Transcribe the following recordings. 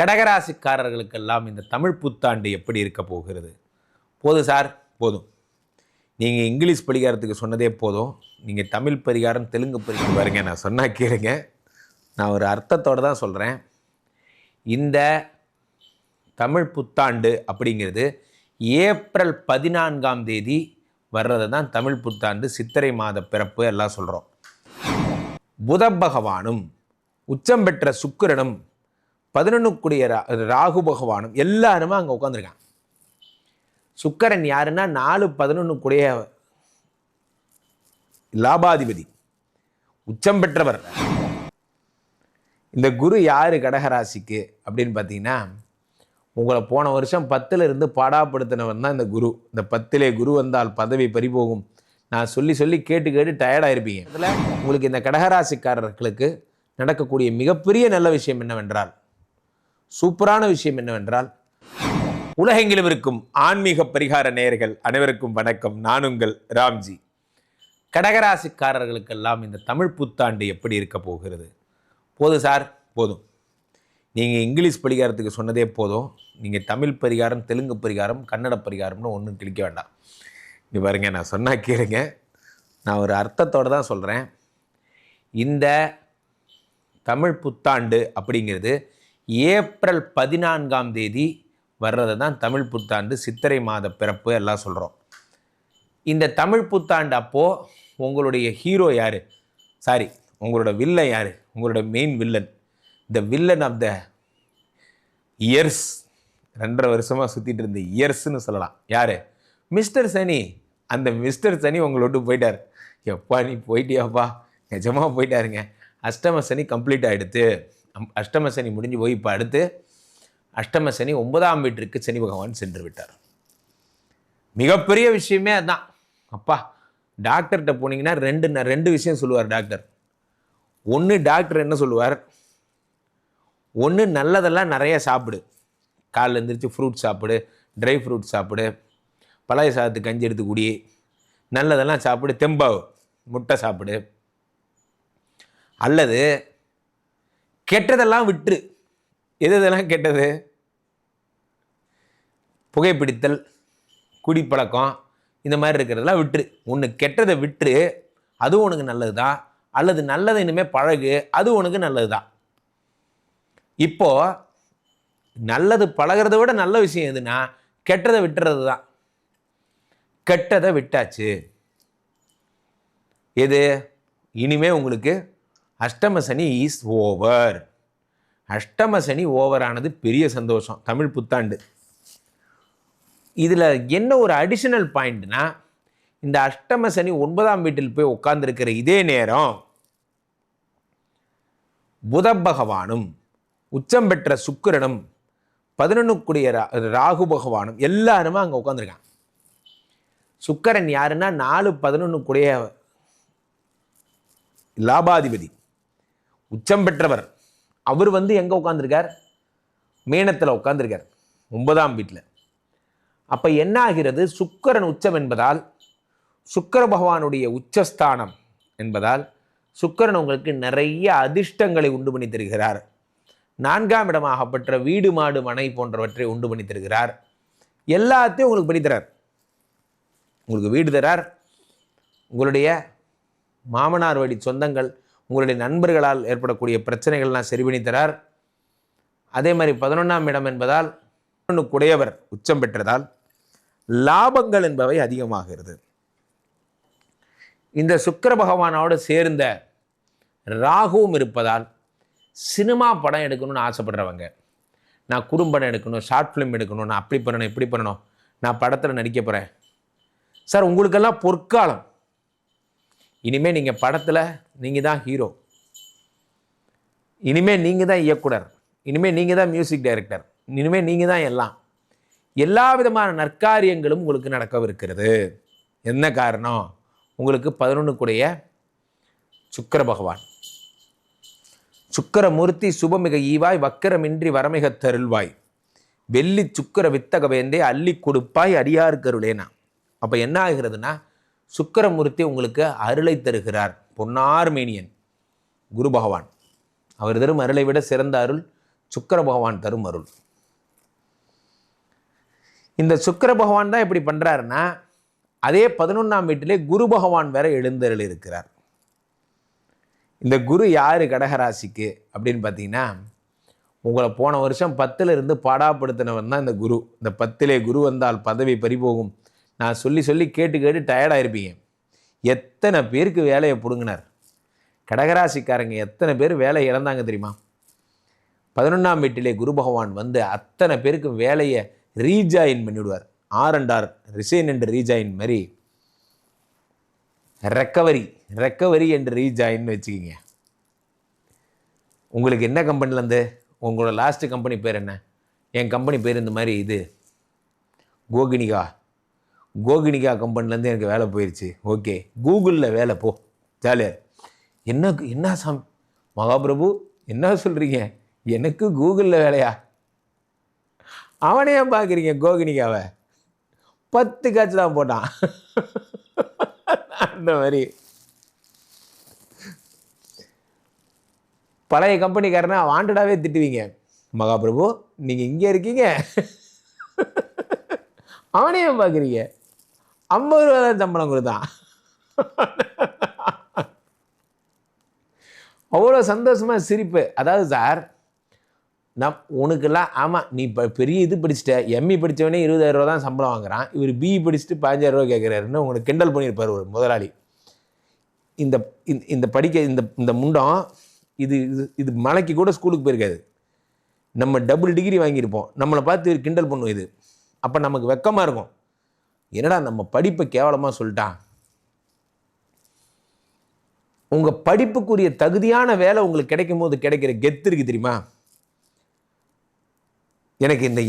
கடகராசிக்காரர்களுக்கெல்லாம் இந்த தமிழ் புத்தாண்டு எப்படி இருக்க போகிறது? போதும் சார் போதும். நீங்கள் இங்கிலீஷ் பரிகாரத்துக்கு சொன்னதே போதும். நீங்கள் தமிழ் பரிகாரம் தெலுங்கு பரிகாரம் பாருங்க நான் சொன்னால் கேளுங்க. நான் ஒரு அர்த்தத்தோடு தான் சொல்கிறேன் இந்த தமிழ் புத்தாண்டு அப்படிங்கிறது ஏப்ரல் பதினான்காம் தேதி வர்றது தான் தமிழ் புத்தாண்டு சித்திரை மாத பிறப்பு எல்லாம் சொல்கிறோம் புத பகவானும் உச்சம் பெற்ற சுக்கிரனும் பதினொன்றுக்குடிய ரா ராகு பகவானும் எல்லாருமே அங்கே உட்காந்துருக்காங்க சுக்கரன் யாருன்னா நாலு பதினொன்றுக்குடைய லாபாதிபதி உச்சம் பெற்றவர். இந்த குரு யார் கடகராசிக்கு அப்படின்னு பார்த்தீங்கன்னா உங்களை போன வருஷம் பத்தில் இருந்து பாடாப்படுத்தினவன் தான் இந்த குரு. இந்த பத்திலே குரு வந்தால் பதவி பறிபோகும். நான் சொல்லி சொல்லி கேட்டு கேட்டு டயர்டாக இருப்பீங்க அதில் உங்களுக்கு இந்த கடகராசிக்காரர்களுக்கு நடக்கக்கூடிய மிகப்பெரிய நல்ல விஷயம் என்னவென்றால் சூப்பரான விஷயம் என்னவென்றால் உலகெங்கிலும் இருக்கும் ஆன்மீக பரிகார நேயர்கள் அனைவருக்கும் வணக்கம். நான் உங்கள் ராம்ஜி. கடகராசிக்காரர்களுக்கெல்லாம் இந்த தமிழ் புத்தாண்டு எப்படி இருக்க போகிறது? போதும் சார் போதும். நீங்கள் இங்கிலீஷ் பரிகாரத்துக்கு சொன்னதே போதும். நீங்கள் தமிழ் பரிகாரம் தெலுங்கு பரிகாரம் கன்னட பரிகாரம்னு ஒன்றும் கிளிக்க வேண்டாம். இங்கே பாருங்க நான் சொன்னால் கேளுங்க. நான் ஒரு அர்த்தத்தோடு தான் சொல்கிறேன் இந்த தமிழ் புத்தாண்டு அப்படிங்கிறது ஏப்ரல் பதினான்காம் தேதி வர்றது தான் தமிழ் புத்தாண்டு சித்திரை மாத பிறப்பு எல்லாம் சொல்கிறோம் இந்த தமிழ் புத்தாண்டு அப்போது உங்களுடைய ஹீரோ யார்? சாரி உங்களோட வில்லன் யார்? உங்களோட main villain the villain of the years ரெண்டரை வருஷமாக சுற்றிட்டு இருந்த இயர்ஸ்னு சொல்லலாம். யார்? மிஸ்டர் சனி. அந்த மிஸ்டர் சனி உங்களை விட்டு போயிட்டார். எப்பா நீ போயிட்டியாப்பா? நிஜமாக போயிட்டாருங்க. அஷ்டம சனி கம்ப்ளீட் ஆகிடுது அஷ்டம சனி முடிஞ்சு போய் இப்போ அடுத்து அஷ்டம சனி ஒன்பதாம் வீட்டிற்கு சனி பகவான் சென்று விட்டார். மிகப்பெரிய விஷயமே அதுதான் அப்பா டாக்டர்கிட்ட போனீங்கன்னா ரெண்டு ரெண்டு விஷயம் சொல்லுவார் டாக்டர் ஒன்று டாக்டர் என்ன சொல்லுவார்? ஒன்று நல்லதெல்லாம் நிறைய சாப்பிடு. காலில் எழுந்திரிச்சு ஃப்ரூட் சாப்பிடு ட்ரை ஃப்ரூட் சாப்பிடு பழைய சாதத்துக்கு கஞ்சி எடுத்து குடி நல்லதெல்லாம் சாப்பிடு தெம்பாவு முட்டை சாப்பிடு. அல்லது கெட்டதெல்லாம் விட்டுரு. எது எதெல்லாம் கெட்டது? புகைப்பிடித்தல் குடிப்பழக்கம் இந்த மாதிரி இருக்கிறதெல்லாம் விட்டுரு. ஒன்று கெட்டதை விட்டுரு. அதுவும் உனக்கு நல்லது தான் அல்லது நல்லதை இனிமேல் பழகு. அது உனக்கு நல்லது தான் இப்போது நல்லது பழகிறத விட நல்ல விஷயம் எதுனா கெட்டதை விட்டுறது தான் கெட்டதை விட்டாச்சு. எது? இனிமே உங்களுக்கு அஷ்டம சனி இஸ் ஓவர் அஷ்டம சனி பெரிய சந்தோஷம். தமிழ் புத்தாண்டு. இதில் என்ன ஒரு அடிஷனல் பாயிண்ட்னா இந்த அஷ்டம சனி ஒன்பதாம் வீட்டில் போய் உட்கார்ந்துருக்கிற இதே நேரம் புத பகவானும் உச்சம் பெற்ற சுக்கிரனும் பதினொன்றுக்குடிய ரா ராகு பகவானும் எல்லாருமே அங்கே உட்காந்துருக்காங்க சுக்கரன் யாருன்னா நாலு பதினொன்றுக்குடைய லாபாதிபதி. உச்சம் பெற்றவர். அவர் வந்து எங்கே உட்காந்துருக்கார் மேனத்தில் உட்காந்துருக்கார் ஒன்பதாம் வீட்டில் அப்போ என்ன ஆகிறது சுக்கிரன் உச்சம் என்பதால் சுக்கிர பகவானுடைய உச்சஸ்தானம் என்பதால் சுக்கிரன் உங்களுக்கு நிறைய அதிர்ஷ்டங்களை உண்டு பண்ணி தருகிறார். நான்காம் இடமாகப்பட்ட வீடு மாடு மனை போன்றவற்றை உண்டு பண்ணி தருகிறார். எல்லாத்தையும் உங்களுக்கு பண்ணி தரார். உங்களுக்கு வீடு தரார். உங்களுடைய மாமனார் வழி சொந்தங்கள் உங்களுடைய நண்பர்களால் ஏற்படக்கூடிய பிரச்சனைகள்லாம் சரி பண்ணி தரார். அதே மாதிரி பதினொன்றாம் இடம் என்பதால் குடையவர் உச்சம் பெற்றதால் லாபங்கள் என்பவை அதிகமாகிறது. இந்த சுக்கர பகவானோடு சேர்ந்த ராகுவும் இருப்பதால் சினிமா படம் எடுக்கணும்னு ஆசைப்படுறவங்க நான் குறும்படம் எடுக்கணும் ஷார்ட் ஃபிலிம் எடுக்கணும் நான் அப்படி பண்ணணும் இப்படி பண்ணணும் நான் படத்தில் நடிக்க போகிறேன் சார் உங்களுக்கெல்லாம் பொற்காலம். இனிமேல் நீங்கள் படத்தில் நீங்கள் தான் ஹீரோ இனிமேல் நீங்கள் தான் இயக்குனர். இனிமேல் நீங்கள் தான் மியூசிக் டைரக்டர் இனிமேல் நீங்கள் தான் எல்லாம். எல்லா விதமான நற்காரியங்களும் உங்களுக்கு நடக்கவிருக்கிறது. என்ன காரணம்? உங்களுக்கு பதினொன்றுக்குடைய சுக்கிர பகவான். சுக்கிரமூர்த்தி சுபமிக ஈவாய் வக்கரமின்றி வரமிக தருள்வாய். வெள்ளி சுக்கிர வித்தக வேந்தே அள்ளி கொடுப்பாய் அடியார் கருளேனா அப்போ என்ன ஆகிறதுனா சுக்கிரமூர்த்தி உங்களுக்கு அருளை தருகிறார் பொன்னார் மேனியன் குரு பகவான். அவர் தரும் அருளை விட சிறந்த அருள் சுக்கர பகவான் தரும் அருள். இந்த சுக்கர பகவான் தான் இப்படி பண்ணுறாருன்னா அதே பதினொன்றாம் வீட்டிலே குரு பகவான் வேற எழுந்தருள் இருக்கிறார். இந்த குரு யார் கடகராசிக்கு அப்படின்னு பார்த்தீங்கன்னா உங்களை போன வருஷம் பத்தில் இருந்து பாடாப்படுத்தினவன் தான் இந்த குரு. இந்த பத்திலே குரு வந்தால் பதவி பறிபோகும். நான் சொல்லி சொல்லி கேட்டு கேட்டு டயர்டாயிருப்பீங்க எத்தனை பேருக்கு வேலையை பிடுங்கினார்? கடகராசிக்காரங்க எத்தனை பேர் வேலை இழந்தாங்க தெரியுமா? பதினொன்றாம் வீட்டிலே குரு பகவான் வந்து அத்தனை பேருக்கு வேலையை rejoin பண்ணிவிடுவார் R and R resign and rejoin மாதிரி. ரெக்கவரி ரெக்கவரி அண்ட் ரீஜாயின்னு வச்சுக்கிங்க. உங்களுக்கு என்ன கம்பெனிலேருந்து உங்களோட லாஸ்ட் கம்பெனி பேர் என்ன? என் கம்பெனி பேர் இந்த மாதிரி இது. கோகினிகா. கோகினிகா கம்பெனிலேருந்து எனக்கு வேலை போயிடுச்சு ஓகே கூகுளில் வேலை போ ஜாலியாக என்ன என்ன சாமி மகாபிரபு என்ன சொல்கிறீங்க எனக்கு கூகுளில் வேலையா? அவனையே பார்க்குறீங்க கோகினிகாவை? பத்து காட்சி தான் போட்டான். அந்த மாதிரி. பழைய கம்பெனிக்காரனை வாண்டடாகவே திட்டுவீங்க. மகாபிரபு நீங்கள் இங்கே இருக்கீங்க. அவனையும் பார்க்குறீங்க? ஐம்பது ரூபா தான் சம்பளம் கொடுத்தான் அவ்வளோ சந்தோஷமாக சிரிப்பு. அதாவது சார் நம் உனக்கெல்லாம் ஆமாம் நீ இப்போ பெரிய இது படிச்சுட்ட. எம்இ படித்தவனே இருபதாயிரம் ரூபா தான் சம்பளம் வாங்குறான். இவர் பிஇ படிச்சுட்டு பதினஞ்சாயிரம் ரூபா கேட்குறாருன்னு உங்களுக்கு கிண்டல் பண்ணியிருப்பார் ஒரு முதலாளி. இந்த இந்த- இந்த படிக்க இந்த இந்த முண்டம் இது இது இது மலைக்கு கூட ஸ்கூலுக்கு போயிருக்காது. நம்ம டபுள் டிகிரி வாங்கியிருப்போம். நம்மளை பார்த்து கிண்டல் பண்ணும் இது. அப்போ நமக்கு வெக்கமாக இருக்கும். என்னடா நம்ம படிப்பை கேவலமாக சொல்லிட்டான் உங்கள் படிப்புக்குரிய தகுதியான வேலை உங்களுக்கு கிடைக்கும் போது கிடைக்கிற கெத்து இருக்கு தெரியுமா? எனக்கு இந்த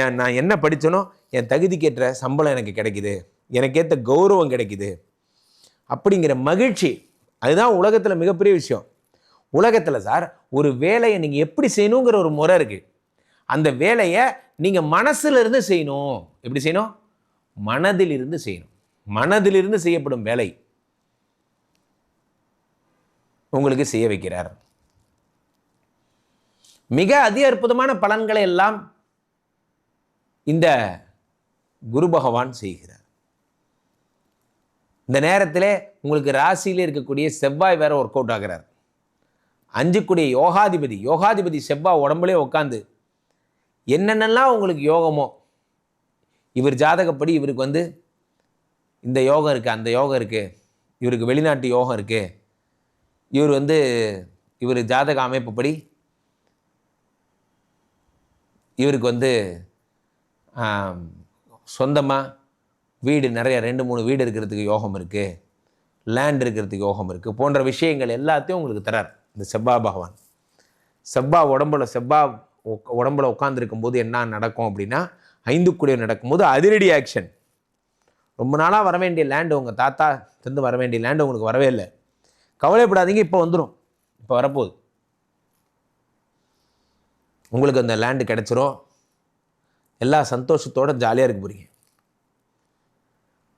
என் நான் என்ன படித்தனோ என் தகுதிக்கேற்ற சம்பளம் எனக்கு கிடைக்குது. எனக்கேற்ற கௌரவம் கிடைக்குது. அப்படிங்கிற மகிழ்ச்சி. அதுதான் உலகத்தில் மிகப்பெரிய விஷயம். உலகத்தில் சார் ஒரு வேலையை நீங்கள் எப்படி செய்யணுங்கிற ஒரு முறை இருக்குது அந்த வேலையை நீங்கள் மனசுலேருந்து செய்யணும். எப்படி செய்யணும்? மனதிலிருந்து செய்யணும். மனதிலிருந்து செய்யப்படும் வேலை உங்களுக்கு செய்ய வைக்கிறார். மிக அதி அற்புதமான பலன்களை எல்லாம் இந்த குரு பகவான் செய்கிறார். இந்த நேரத்தில் உங்களுக்கு ராசியில் இருக்கக்கூடிய செவ்வாய் வேற ஒர்க் அவுட் ஆகிறார். அஞ்சுக்குடிய யோகாதிபதி யோகாதிபதி செவ்வாய் உடம்புலே உட்காந்து என்னென்னலாம் உங்களுக்கு யோகமோ இவர் ஜாதகப்படி இவருக்கு வந்து இந்த யோகம் இருக்குது அந்த யோகம் இருக்குது இவருக்கு வெளிநாட்டு யோகம் இருக்குது இவர் வந்து இவர் ஜாதக அமைப்புப்படி இவருக்கு வந்து சொந்தமாக வீடு நிறைய ரெண்டு மூணு வீடு இருக்கிறதுக்கு யோகம் இருக்குது லேண்ட் இருக்கிறதுக்கு யோகம் இருக்குது போன்ற விஷயங்கள் எல்லாத்தையும் உங்களுக்கு தரார் இந்த செவ்வா பகவான். செவ்வா உடம்புல செவ்வா உடம்புல உட்காந்துருக்கும் போது என்ன நடக்கும் அப்படின்னா ஐந்து குடியர் நடக்கும்போது அதிரடி ஆக்ஷன் ரொம்ப நாளாக வர வேண்டிய லேண்டு உங்கள் தாத்தா திருந்து வர வேண்டிய லேண்டு உங்களுக்கு வரவே இல்லை. கவலைப்படாதீங்க இப்போ வந்துடும் இப்போ வரப்போகுது. உங்களுக்கு அந்த லேண்டு கிடச்சிரும். எல்லா சந்தோஷத்தோட ஜாலியாக இருக்க போகிறீங்க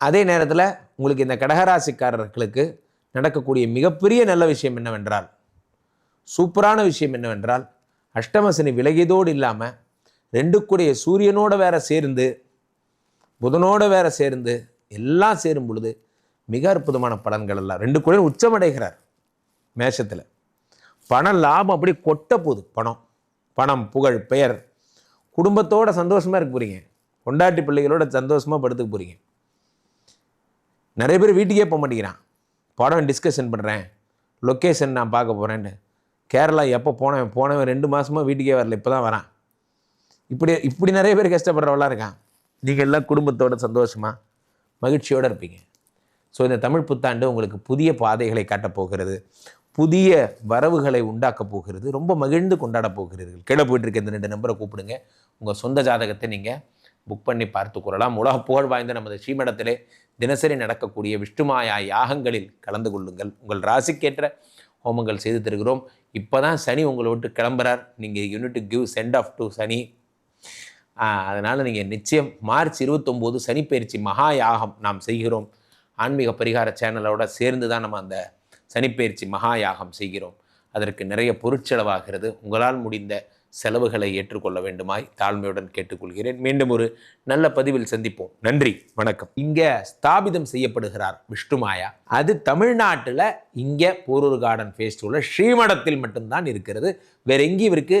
அதே நேரத்தில் உங்களுக்கு இந்த கடகராசிக்காரர்களுக்கு நடக்கக்கூடிய மிகப்பெரிய நல்ல விஷயம் என்னவென்றால் சூப்பரான விஷயம் என்னவென்றால் அஷ்டமசனி விலகியதோடு இல்லாமல் ரெண்டுக்குடைய சூரியனோட வேற சேர்ந்து புதனோட வேற சேர்ந்து எல்லாம் சேரும் பொழுது மிக அற்புதமான பலன்கள் எல்லாம். ரெண்டு கூட உச்சமடைகிறார் மேஷத்தில். பண லாபம் அப்படி கொட்ட போகுது. பணம் பணம் புகழ் பெயர். குடும்பத்தோட சந்தோஷமாக இருக்க போகிறீங்க கொண்டாட்டி பிள்ளைகளோட சந்தோஷமாக படுத்துக்க போகிறீங்க நிறைய பேர் வீட்டுக்கே போக மாட்டேங்கிறான். படம் டிஸ்கஷன் பண்ணுறேன் லொக்கேஷன் நான் பார்க்க போகிறேன்னு கேரளா எப்போ போனேன்? போனவன் ரெண்டு மாதமாக வீட்டுக்கே வரல. இப்போ தான் வரான். இப்படி இப்படி நிறைய பேர் கஷ்டப்படுறவளாம் இருக்கான். நீங்கள் எல்லாம் குடும்பத்தோட சந்தோஷமாக மகிழ்ச்சியோடு இருப்பீங்க. ஸோ இந்த தமிழ் புத்தாண்டு உங்களுக்கு புதிய பாதைகளை காட்டப் போகிறது புதிய வரவுகளை உண்டாக்கப் போகிறது ரொம்ப மகிழ்ந்து கொண்டாட போகிறீர்கள். கீழே போயிட்டு இருக்க இந்த ரெண்டு நம்பரை கூப்பிடுங்க. உங்கள் சொந்த ஜாதகத்தை நீங்கள் புக் பண்ணி பார்த்து கொள்ளலாம். உலக புகழ் வாய்ந்த நமது ஸ்ரீமடத்திலே தினசரி நடக்கக்கூடிய விஷ்ணுமாயா யாகங்களில் கலந்து கொள்ளுங்கள். உங்கள் ராசிக்கேற்ற ஹோமங்கள் செய்து தருகிறோம். இப்போ தான் சனி உங்களை விட்டு கிளம்புறார். நீங்கள் you need give send off to Shani. அதனால் நீங்கள் நிச்சயம் மார்ச் இருபத்தொம்போது சனிப்பெயர்ச்சி மகா யாகம் நாம் செய்கிறோம். ஆன்மீக பரிகார சேனலோட சேர்ந்து தான் நம்ம அந்த சனிப்பெயர்ச்சி மகா யாகம் செய்கிறோம். அதற்கு நிறைய பொருட்செலவாகிறது. உங்களால் முடிந்த செலவுகளை ஏற்றுக்கொள்ள வேண்டுமாய் தாழ்மையுடன் கேட்டுக்கொள்கிறேன். மீண்டும் ஒரு நல்ல பதிவில் சந்திப்போம். நன்றி வணக்கம். இங்கே ஸ்தாபிதம் செய்யப்படுகிறார் விஷ்ணுமாயா அது தமிழ்நாட்டில் இங்கே போரூர் கார்டன் ஃபேஸ்டிவலில் ஸ்ரீமடத்தில் மட்டும்தான் இருக்கிறது. வேற எங்கேயும் இவருக்கு